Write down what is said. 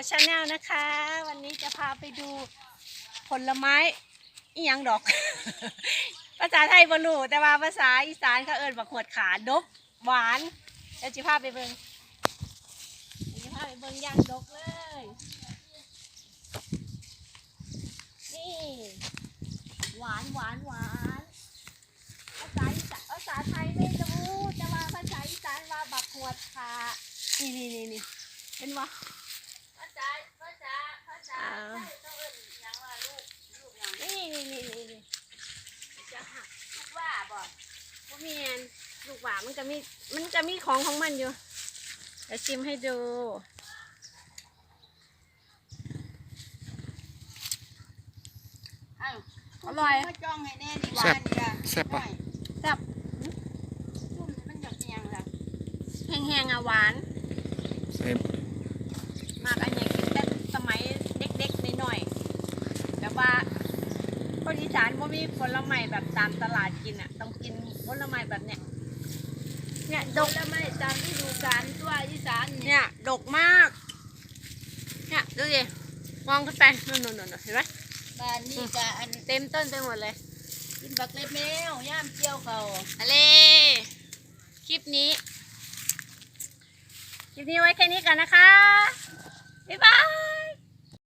ดชาแนลนะคะ วันนี้จะพาไปดูผลไม้อีหยังดอก ภาษาไทยบรูแต่ว่าภาษาอีสานเขาเอิ้นบักขวดขาดกหวานเดี๋ยวจิพาไปเบิงเดี๋ยวจิพาไปเบิงย่างดกเลย นี่ หวานหวานหวานภาษาอีสานภาษาไทยไม่รู้แต่ว่าภาษาอีสานว่าบักขวดขานี่นี่นี่นี่เห็นไทยต้องเอิ้นหยังว่าลูกลูกหยัง นี่นี่นี่นี่นี่จะหักลูกว่าบ่พ่อเมียนลูกหวานมันจะมีมันจะมีของของมันอยู่เดี๋ยวชิมให้ดูอ้าวอร่อยมาจ้องให้แน่ดีแซ่ว่าบนี่ล่ะแซ่บปะแซ่บซุ่มมันจะเป็นหยังล่ะแห้งๆอะหวานใส่มากอันนี้กินแต่สมัยเด็กๆหน่อยๆแบบ ว่าคนอีสานว่ามีผลไม้แบบตามตลาดกินอะ ต้องกินผลไม้แบบเนี้ยเนี่ยดดกกแล้วไม่ตามฤดูกาลตัวอีสานนี่เนี่ยดกมาก เนี่ยดูดิมองขึ้นไปนู่นนู่นนู่นเห็นไหมบ้านนี่ก็อันเต็มต้นไปหมดเลย กินบักเล็บแมวย่ามเกี่ยวเขาอะไรคลิปนี้ คลิปนี้ไว้แค่นี้กันนะคะ บ๊ายบาย